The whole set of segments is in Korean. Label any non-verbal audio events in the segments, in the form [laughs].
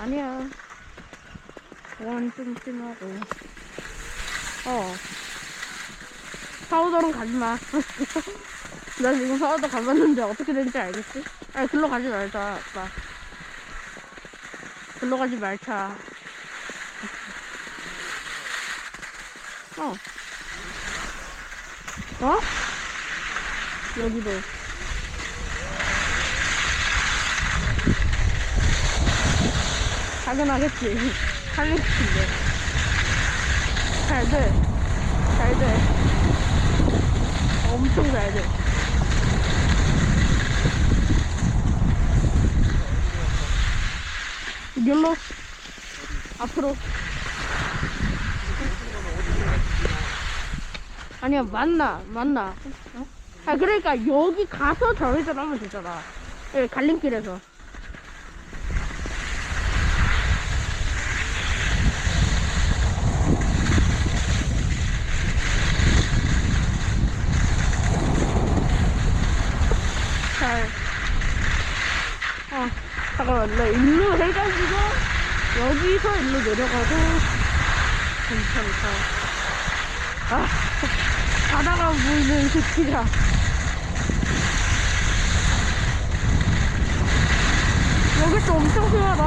아니야. 그건 좀 심하고. 어. 사우더로 가지 마. [laughs] 나 지금 사우더 가봤는데 어떻게 되는지 알겠지? 아니, 글로 가지 말자, 아빠. 글로 가지 말자. 어. 어? 여기도. 당연하겠지. 할리퀸데. 잘 돼. 잘 돼. 엄청 잘 돼. 여기로 앞으로 아니야 맞나 맞나 어? 아 그러니까 여기 가서 좌회전 하면 되잖아 여기 갈림길에서 잘. 어, 잠깐만, 나 일로 해가지고, 여기서 일로 내려가도 괜찮다. 아, 바다가 보이는 숲이라. 여기 또 엄청 심하다.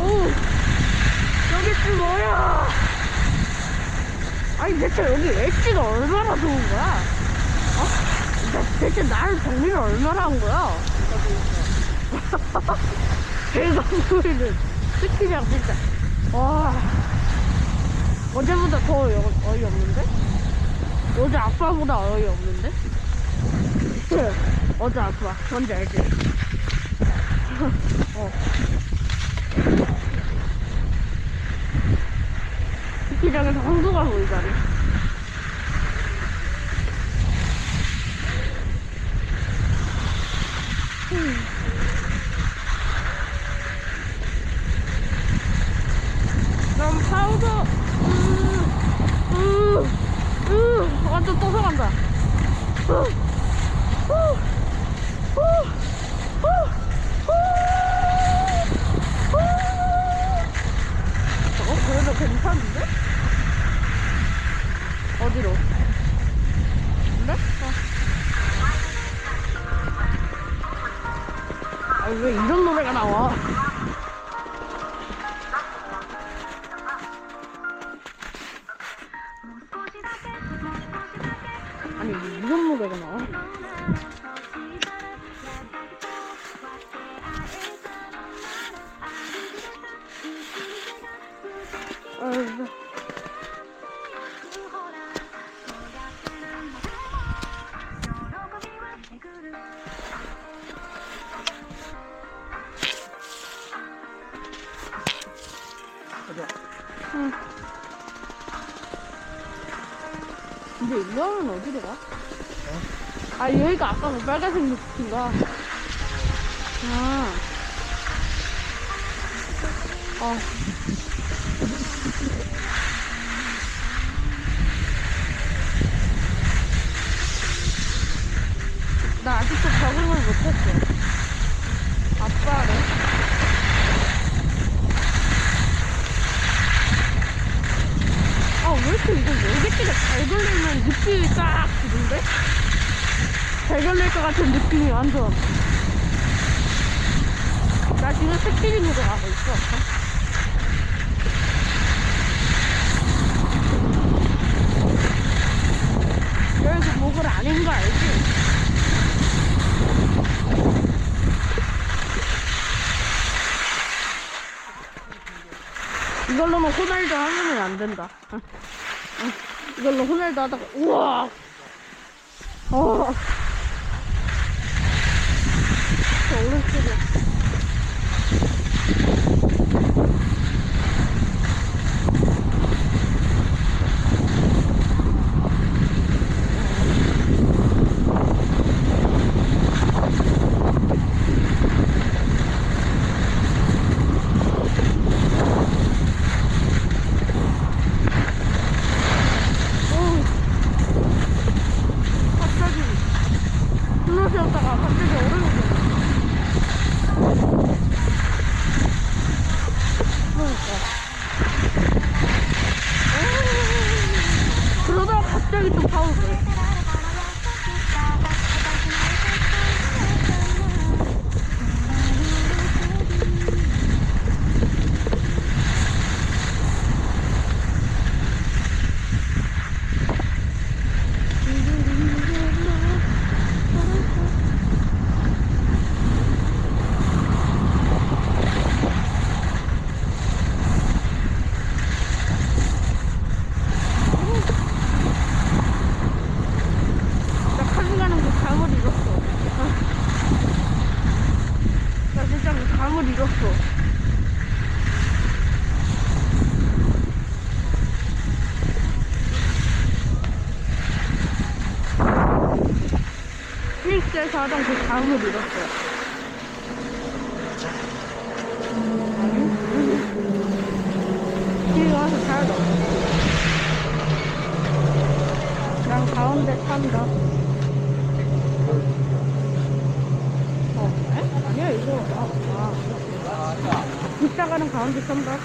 오, 여기 또 뭐야? 아니 대체 여기 엣지가 얼마나 좋은 거야? 어? 나 대체 나를 정리를 얼마나 한 거야? 배가 보이는 스키장 진짜 와 어제보다 더 어이, 어이없는데? 어제 아빠보다 어이없는데? [laughs] 어제 아빠 뭔지 알지? [laughs] 어. 스키장에서 황소가 보이다니. 음. 그럼 파우더, 으, 으, 으, 완전 떠서간다. 으, 후, 후, 후, 후, 후. 저거 그래도 괜찮은데? 어디로? 그래? 어. 아니 왜 이런 노래가 나와? 응. 근데 하면 어디로 가? 아 여기가 아까 그 빨간색 루트인가? 아. 어. 나 아직도 적응을 못했어. 아빠를. 아, 왜 이렇게 이거 열개째가 잘 걸리면 느낌이 딱 드는데? 잘 걸릴 것 같은 느낌이 완전. 나 지금 스피링으로 가고 있어. 여기서 목을 아닌 거 알지? 이걸로는 호날두 하면은 안 된다. [laughs] 어. 어. 이걸로 호날두 하다가 우와. 어. 저 오른쪽에. 오. 엄청 파워풀. 나 카드 가는 거 감을 잃었어. 아. 나 진짜 그 감을 잃었어. 필스에서 하던 그 감을 잃었어. 뒤에 와서 잘 넣어. 난 가운데 탄다. 어, 에? 아니야, 이거. 아, 아. 빗다가는 가운데 탄다.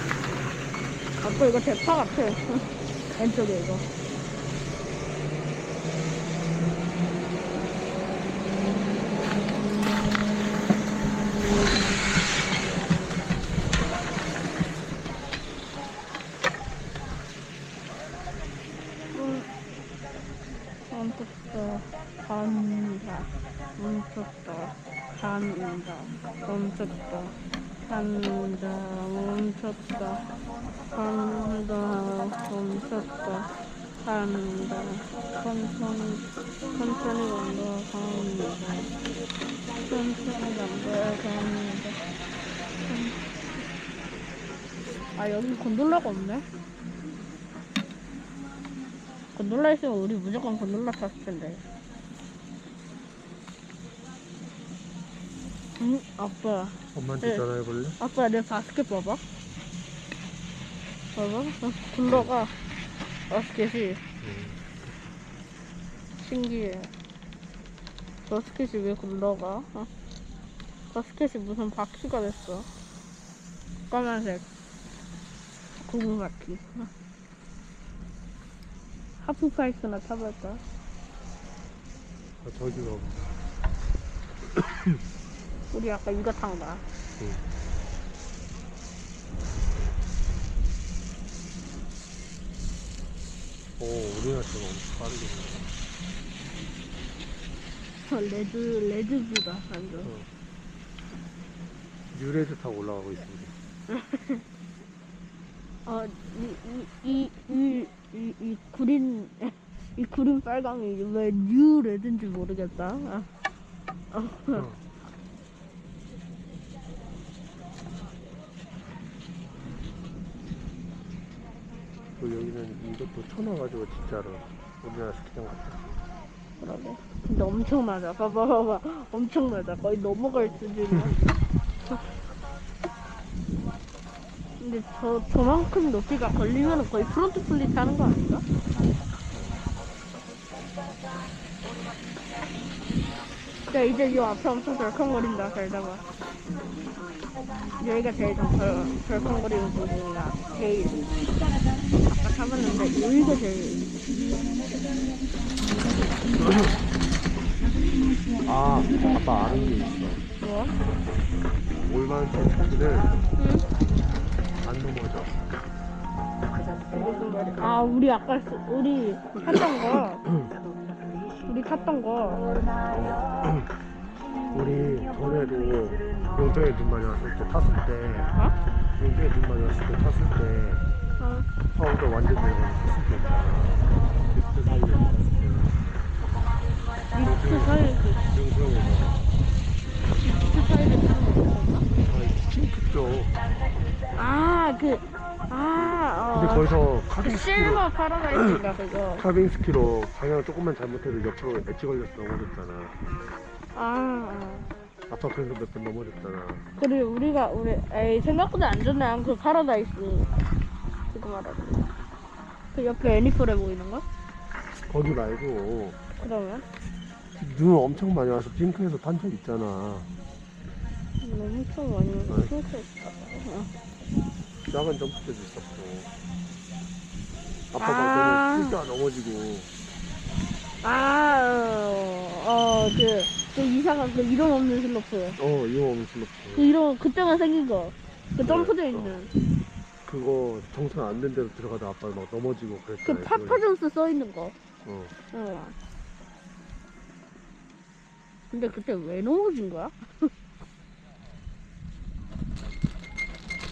아까 이거 대파 같아. [laughs] 왼쪽에 이거. 멈췄다 간다. 멈췄다 간다. 멈췄다 간다. 멈췄다 간다. 멈췄다 간다. 천천히 천천히 간다 간다. 천천히 간다 간다. 아 여기 곤돌라가 없네 곤돌라 있으면 우리 무조건 곤돌라 탔을 텐데. 응? 아빠. 엄마한테 네. 전화해볼래? 아빠 내 바스켓 봐봐. 봐봐. 어, 굴러가. 바스켓이 응. 신기해. 바스켓이 왜 굴러가? 어? 바스켓이 무슨 바퀴가 됐어. 까만색. 고무 바퀴. 어. 하프파이스나 타볼까? 아, 저기 가 [coughs] 우리 아까 이거 탄 거야. 응. 오 우리나라 좀 엄청 빠르게 가네. 레드 레드뷰다 완전. 어. 뉴레드 타고 올라가고 있습니다 [laughs] 어이이 이 이 구린 이 구린 빨강이 왜 뉴 레드인지 모르겠다. 아. 어. 어. 그 여기는 이것도 쳐놔가지고 진짜로 우리나라 스키장 같아 그러게. 근데 엄청 낮아. 봐봐 봐봐. 엄청 낮아. 거의 넘어갈 수준이야. 근데 저 저만큼 높이가 걸리면 거의 프론트 플리트 하는 거 아닌가? 야 이제 이 앞에 엄청 덜컹거린다 잘 잡아 여기가 제일 좀 덜, 덜컹거리는 부분이야 제일 아까 잡았는데 여기가 제일 아 아빠 아는 게 있어 뭐? 올만 스키를 응? 안 넘어져 아 우리 아까 쓰- 우리 탔던 거 우리 탔던 거 우리 전에도 용병에 눈 많이 왔을 때 탔을 때 어? 용병에 눈 많이 왔을 때 탔을 때 어. 파우더 완전 내려가는 탔을 때 있잖아 그때 실버 파라다이스인가 그거? [clears throat] 카빙 스키로 방향을 조금만 잘못해도 옆으로 엣지 걸려서 넘어졌잖아. 아, 아. 아빠 그래서 몇 번 넘어졌잖아. 그리고 우리가 우리 에이 생각보다 안전해 그 파라다이스 지금 말하는 그 옆에 애니폴에 보이는 거? 거기 말고. 그러면? 눈 엄청 많이 와서 핑크에서 탄적 있잖아. 너무 좀 많이 네. 오고 핑크했다 어. 작은 점프대도 있었고 아빠 아. 볼 때는 진짜 넘어지고 아, 어, 그, 그 이상한 그 이름 없는 슬로프. 어 이거 없는 그 슬로프 이름 그때만 생긴 거. 그 그래, 점프돼 어. 있는. 그거 정상 안된 대로 들어가다 아빠 막 넘어지고 그 그랬잖아 파파존스 써 있는 거. 어 어. 근데 그때 왜 넘어진 거야? [laughs]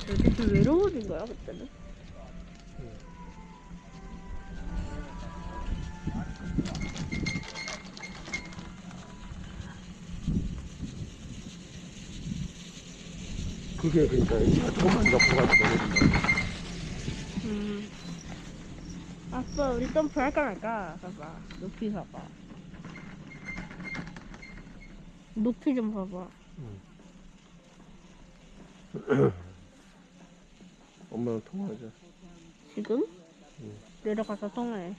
그때 왜 넘어진 거야 그때는? 그게 그러니까 애기가 조금만 넘어진다 음. 아빠 우리 점프 할까 말까? 봐봐 높이 봐봐. 높이 좀 봐봐. [clears throat] 엄마랑 통화하자 지금? 응. 내려가서 통화해.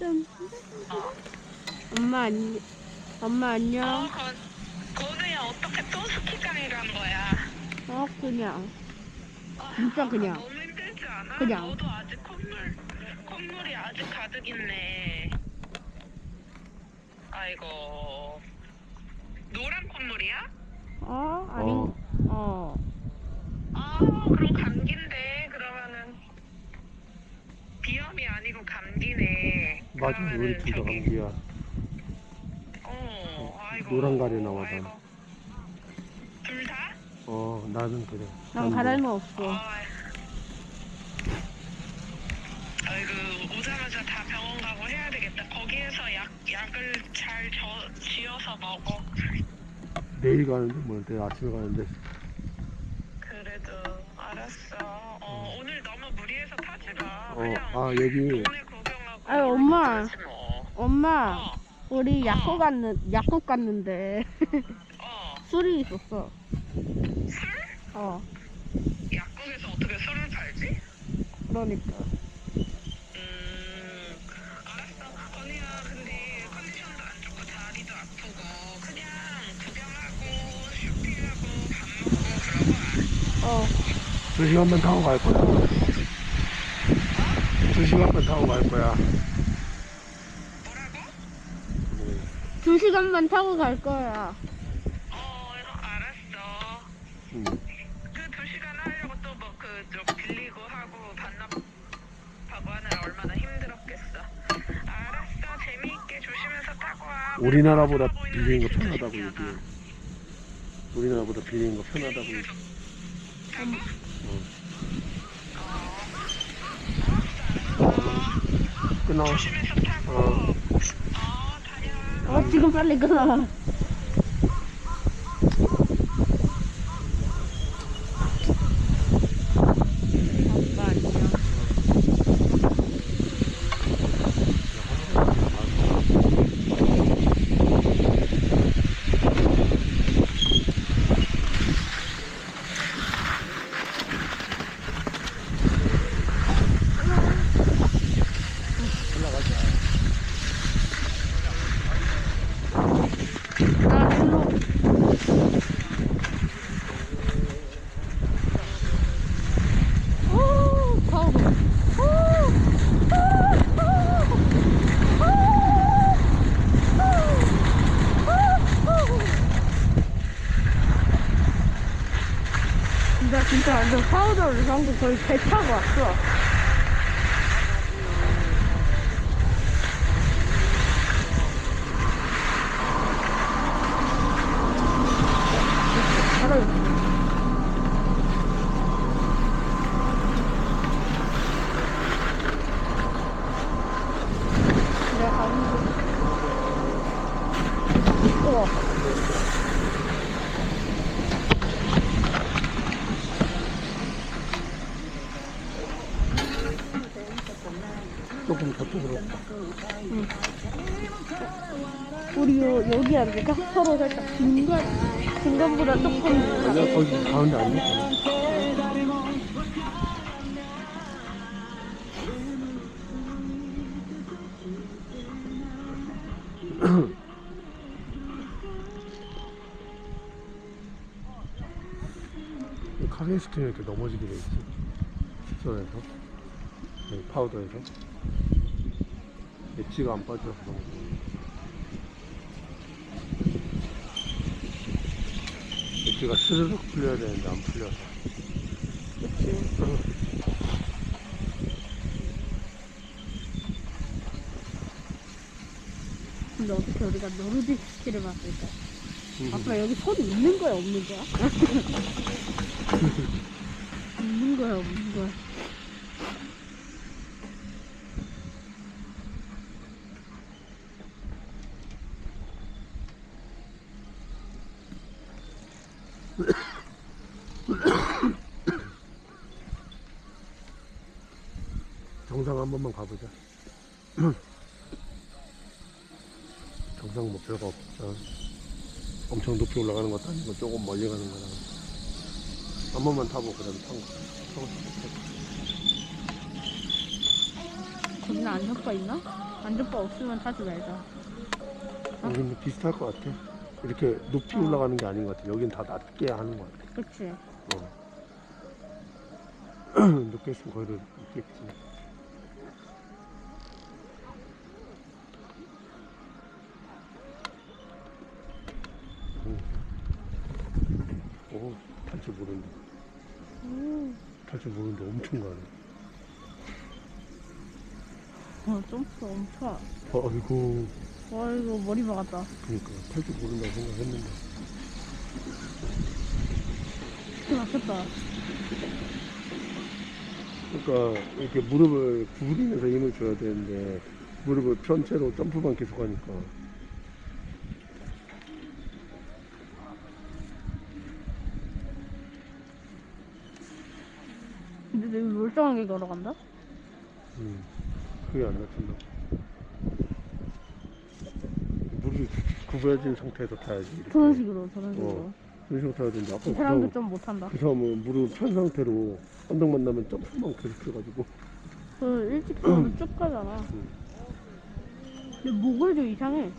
짠. 엄마 안녕. 엄마 어, 안녕. 건, 건우야 어떻게 또 스키장에 간 거야? 어 그냥. 아, 진짜 그냥. 너무 힘들지 않아? 그냥. 너도 아직 콧물, 콧물이 아직 가득 있네. 아이고. 노란 콧물이야? 어 아니. 어. 어. 아, 그럼 감기인데 그러면은 비염이 아니고 감기네. 맞아 그러면은 우리 둘다 저기, 감기야 어. 노란 가래 나와, 아이고. 난. 둘 다? 어 나는 그래 난 가라는 거 없어. 아, 아이고 오자마자 다 병원 가고 해야 되겠다. 거기에서 약 약을 잘 저, 지어서 먹어. 내일 가는데 뭐 내일 아침에 가는데 그래도 알았어. 어, 오늘 너무 무리해서 타지 마. 어 그냥 아 여기 동네 구경하고. 아유, 엄마. 그러지 뭐. 엄마 어, 우리 약국 갔는 약국 갔는데 어. [laughs] 술이 있었어. 술? 어. 약국에서 어떻게 술을 팔지? 그러니까. 음, 알았어. 언니야, 근데 컨디션도 안 좋고 다리도 아프고 그냥 구경하고 쇼핑하고 밥 먹고 그러고 와. 어. 두 시간만 타고 갈 거야 두 시간만 타고 갈 거야 뭐라고? 두 시간만 타고 갈 거야. 어, 알았어. 응. 그 두 시간 하려고 또 뭐 그 좀 빌리고 하고 반납하고 하느라 얼마나 힘들었겠어. 알았어. 재미있게 조심해서 타고 와. 우리나라보다 빌리는 거 편하다고. 얘기해 우리나라보다 빌리는 거 편하다고 얘기해 좀 타고? 끊어 조심해서 타고. 어. 어, 다녀와. 어 지금 빨리 끊어. 아빠 안녕. 나 일로. 오, 가오로. 오, 오, 오, 오, 오, 오. 나 진짜 완전 파우더를 방금 거의 배 타고 왔어. 내가 가는 거. 우와. 조금 저쪽으로 우리 요, 여기 앉을까? 서로 살짝 중간, 중간보다 조금. 아니야 거기 가운데 앉을까 카페 스팀 이렇게 넘어지게 돼 있지 숙소에서 여기 파우더에서 엣지가 안 빠져서 거죠. 엣지가 스르륵 풀려야 되는데 안 풀려서 그치. 근데 어떻게 우리가 노르딕 스키를 봤을까? 아빠 여기 손 있는 거야 없는 거야? [laughs] 있는 거야 없는 거야? 번만 가보자. [clears throat] 정상 뭐 별거 없어 엄청 높이 올라가는 것도 아니고 조금 멀리 가는 거라 한 번만 타보고 그 다음에 타고 타고 싶어. 거기는 안전바 있나? 안전바 없으면 타지 말자. 어, 근데 비슷할 것 같아. 이렇게 높이 올라가는 게 아닌 것 같아. 여긴 다 낮게 하는 것 같아. 그치? 어. [clears throat] 높게 있으면 거기를 있겠지 오, 오, 탈줄 오. 탈줄 모르는데 엄청 가네 어, 점프 엄청. 어, 아이고 와, 이거 머리 박았다. 그니까 탈줄 모른다고 생각했는데 큰일 났겠다. 그러니까 이렇게 무릎을 구부리면서 힘을 줘야 되는데 무릎을 편 채로 점프만 계속 하니까 근데 내 멀쩡하게 걸어간다? 음, 그게 안 다친다. 무릎이 구부러진 상태에서 타야지. 이렇게. 저런 식으로, 저런 식으로. 어. 그런 식으로 타야 되는데 아까 이그 사람도 사람, 좀 못한다. 그 사람은 무릎 편 상태로 언덕 만나면 점프만 계속 해가지고 그 일찍 들어오면 쭉 가잖아. 음. 근데 목을 좀 이상해.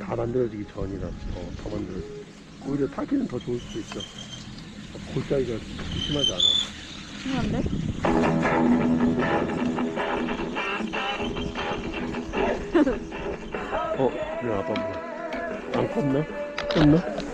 다 만들어지기 전이라 더, 더 만들어지. 오히려 타기는 더 좋을 수도 있어. 그렇게 심하지 않아. 심한데? 어, 내 아빠 뭐야? 안 껐나? 껐나?